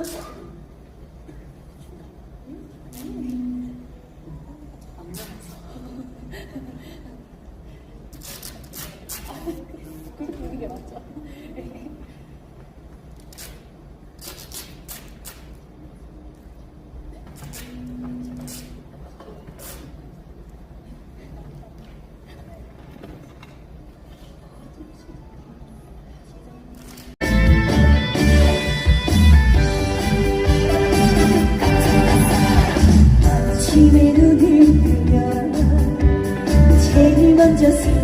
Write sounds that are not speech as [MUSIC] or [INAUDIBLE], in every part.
[LAUGHS] 그렇게 보는 게 맞죠? just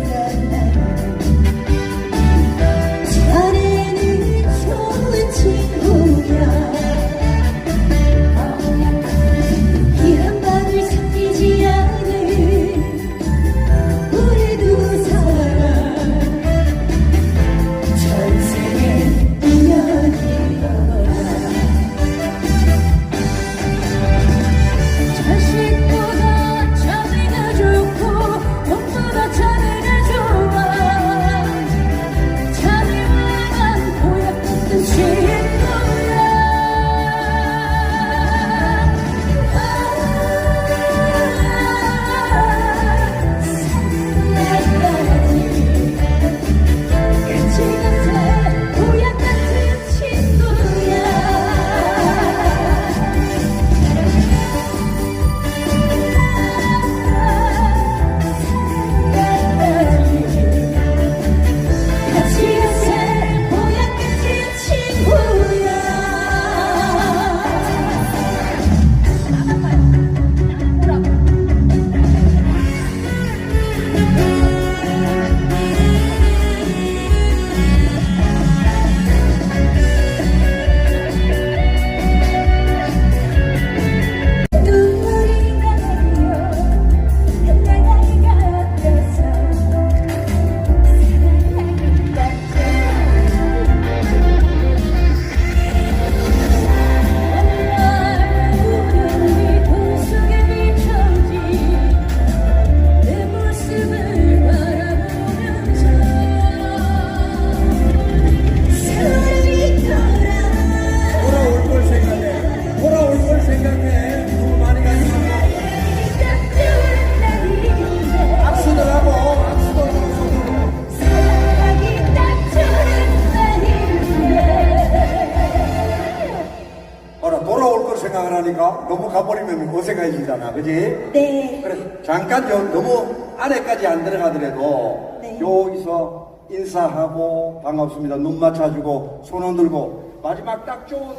생각을 하니까 너무 가버리면 어색해지잖아. 그지? 네 그래, 잠깐 요, 너무 안에까지 안 들어가더라도 네. 여기서 인사하고 반갑습니다. 눈 맞춰주고 손 흔들고 마지막 딱 좋은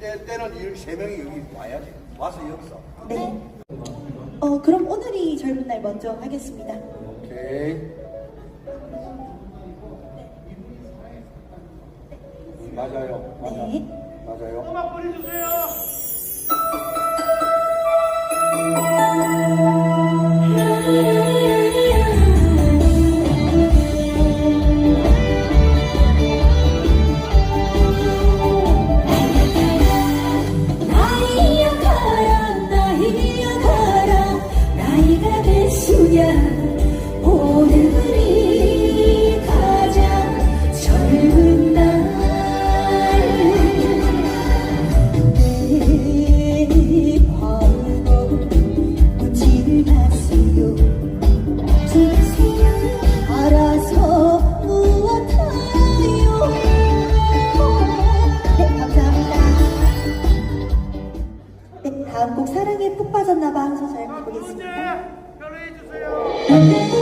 때, 때는 이렇게 세 명이 여기 와야지. 와서 여기서. 네. 어, 그럼 오늘이 젊은 날 먼저 하겠습니다. 오케이. 맞아요. 맞아. 네. 맞아요. 음악 보내주세요. 보겠습니다. 별로 해주세요.